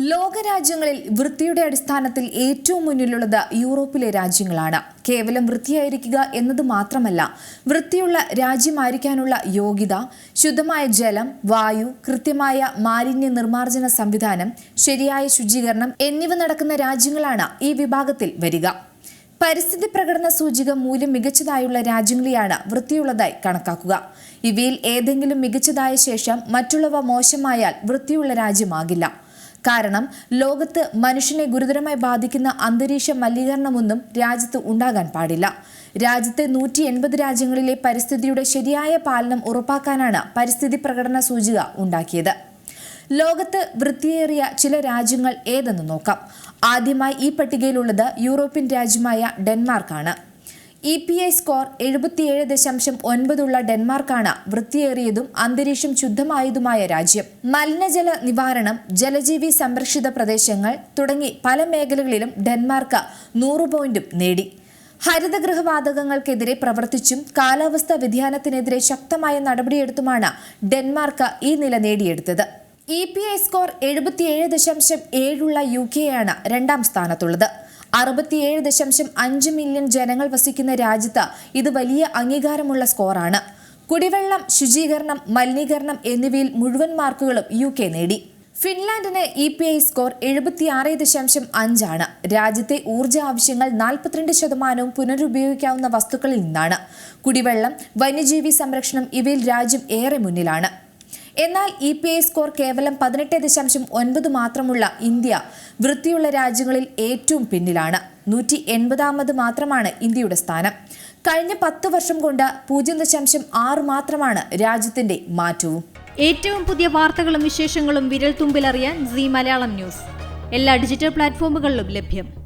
ലോകരാജ്യങ്ങളിൽ വൃത്തിയുടെ അടിസ്ഥാനത്തിൽ ഏറ്റവും മുന്നിലുള്ളത് യൂറോപ്പിലെ രാജ്യങ്ങളാണ്. കേവലം വൃത്തിയായിരിക്കുക എന്നത് മാത്രമല്ല വൃത്തിയുള്ള രാജ്യമായിരിക്കാനുള്ള യോഗ്യത ശുദ്ധമായ ജലം വായു കൃത്യമായ മാലിന്യ നിർമ്മാർജന സംവിധാനം ശരിയായ ശുചീകരണം എന്നിവ നടക്കുന്ന രാജ്യങ്ങളാണ് ഈ വിഭാഗത്തിൽ വരിക. പരിസ്ഥിതി പ്രകടന സൂചിക മൂല്യം മികച്ചതായുള്ള രാജ്യങ്ങളെയാണ് വൃത്തിയുള്ളതായി കണക്കാക്കുക. ഇവയിൽ ഏതെങ്കിലും മികച്ചതായ ശേഷം മറ്റുള്ളവ മോശമായാൽ വൃത്തിയുള്ള രാജ്യമാകില്ല. കാരണം ലോകത്ത് മനുഷ്യനെ ഗുരുതരമായി ബാധിക്കുന്ന അന്തരീക്ഷ മലിനീകരണമൊന്നും രാജ്യത്ത് ഉണ്ടാകാൻ പാടില്ല. രാജ്യത്തെ നൂറ്റി എൺപത് രാജ്യങ്ങളിലെ പരിസ്ഥിതിയുടെ ശരിയായ പാലനം ഉറപ്പാക്കാനാണ് പരിസ്ഥിതി പ്രകടന സൂചിക ഉണ്ടാക്കിയത്. ലോകത്ത് വൃത്തിയേറിയ ചില രാജ്യങ്ങൾ ഏതെന്ന് നോക്കാം. ആദ്യമായി ഈ പട്ടികയിലുള്ളത് യൂറോപ്യൻ രാജ്യമായ ഡെൻമാർക്കാണ്. ഇ പി ഐ സ്കോർ എഴുപത്തിയേഴ് ദശാംശം ഒൻപതുള്ള ഡെൻമാർക്കാണ് വൃത്തിയേറിയതും അന്തരീക്ഷം ശുദ്ധമായതുമായ രാജ്യം. മലിനജല നിവാരണം ജലജീവി സംരക്ഷിത പ്രദേശങ്ങൾ തുടങ്ങി പല മേഖലകളിലും ഡെൻമാർക്ക് നൂറ് പോയിന്റും നേടി. ഹരിതഗൃഹവാതകങ്ങൾക്കെതിരെ പ്രവർത്തിച്ചും കാലാവസ്ഥാ വ്യതിയാനത്തിനെതിരെ ശക്തമായ നടപടിയെടുത്തുമാണ് ഡെൻമാർക്ക് ഈ നില നേടിയെടുത്തത്. ഇ പി ഐ സ്കോർ എഴുപത്തിയേഴ് ദശാംശം ഏഴുള്ള യു കെയാണ് രണ്ടാം സ്ഥാനത്തുള്ളത്. അറുപത്തിയേഴ് ദശാംശം അഞ്ച് മില്യൺ ജനങ്ങൾ വസിക്കുന്ന രാജ്യത്ത് ഇത് വലിയ അംഗീകാരമുള്ള സ്കോറാണ്. കുടിവെള്ളം ശുചീകരണം മലിനീകരണം എന്നിവയിൽ മുഴുവൻ മാർക്കുകളും യു കെ നേടി. ഫിൻലാൻഡിന് ഇ പി ഐ സ്കോർ എഴുപത്തിയാറ് ദശാംശം അഞ്ചാണ്. രാജ്യത്തെ ഊർജ ആവശ്യങ്ങൾ നാൽപ്പത്തിരണ്ട് ശതമാനവും പുനരുപയോഗിക്കാവുന്ന വസ്തുക്കളിൽ നിന്നാണ്. കുടിവെള്ളം വന്യജീവി സംരക്ഷണം ഇവയിൽ രാജ്യം ഏറെ മുന്നിലാണ്. എന്നാൽ ഇ പി ഐ സ്കോർ കേവലം പതിനെട്ട് ദശാംശം ഒൻപത് മാത്രമുള്ള ഇന്ത്യ വൃത്തിയുള്ള രാജ്യങ്ങളിൽ ഏറ്റവും പിന്നിലാണ്. നൂറ്റി എൺപതാമത് മാത്രമാണ് ഇന്ത്യയുടെ സ്ഥാനം. കഴിഞ്ഞ പത്ത് വർഷം കൊണ്ട് പൂജ്യം ദശാംശം ആറ് മാത്രമാണ് രാജ്യത്തിന്റെ മാറ്റവും. ഏറ്റവും പുതിയ വാർത്തകളും വിശേഷങ്ങളും വിരൽ തുമ്പിലറിയാൻ സി മലയാളം ന്യൂസ്. എല്ലാ ഡിജിറ്റൽ പ്ലാറ്റ്ഫോമുകളിലും ലഭ്യം.